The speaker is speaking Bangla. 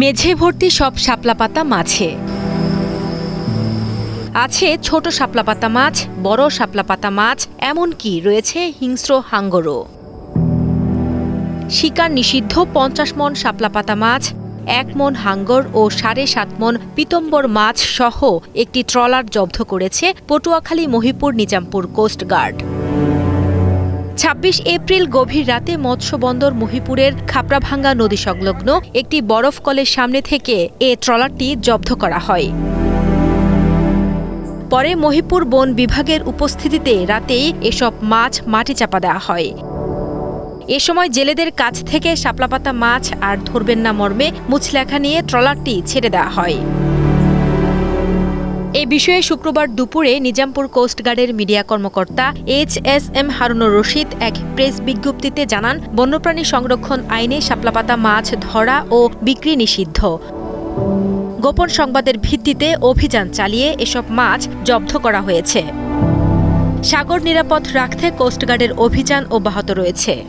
মেঝে ভর্তি সব শাপলা পাতা মাছে। আছে ছোট শাপলা পাতা মাছ, বড় শাপলা পাতা মাছ, এমনকি রয়েছে হিংস্র হাঙ্গরও। শিকার নিষিদ্ধ পঞ্চাশ মন শাপলা পাতা মাছ, এক মন হাঙ্গর ও সাড়ে সাত মন পিতম্বর মাছ সহ একটি ট্রলার জব্দ করেছে পটুয়াখালী, মহিপুর, নিজামপুর কোস্টগার্ড ২৬ এপ্রিল গভীর রাতে মৎস্য বন্দর মহিপুরের খাপড়াভাঙ্গা নদী সংলগ্ন একটি বরফ কলের সামনে থেকে এ ট্রলারটি জব্দ করা হয়। পরে মহিপুর বন বিভাগের উপস্থিতিতে রাতেই এসব মাছ মাটি চাপা দেওয়া হয়। এ সময় জেলেদের কাছ থেকে শাপলাপাতা মাছ আর ধরবেন না মর্মে মুছলেখা নিয়ে ট্রলারটি ছেড়ে দেওয়া হয়। এ বিষয়ে শুক্রবার দুপুরে নিজামপুর কোস্টগার্ডের মিডিয়া কর্মকর্তা H S M Harunur Rashid এক প্রেস বিজ্ঞপ্তিতে জানান, বন্যপ্রাণী সংরক্ষণ আইনে শাপলাপাতা মাছ ধরা ও বিক্রি নিষিদ্ধ। গোপন সংবাদের ভিত্তিতে অভিযান চালিয়ে এসব মাছ জব্দ করা হয়েছে। সাগর নিরাপদ রাখতে কোস্টগার্ডের অভিযান অব্যাহত রয়েছে।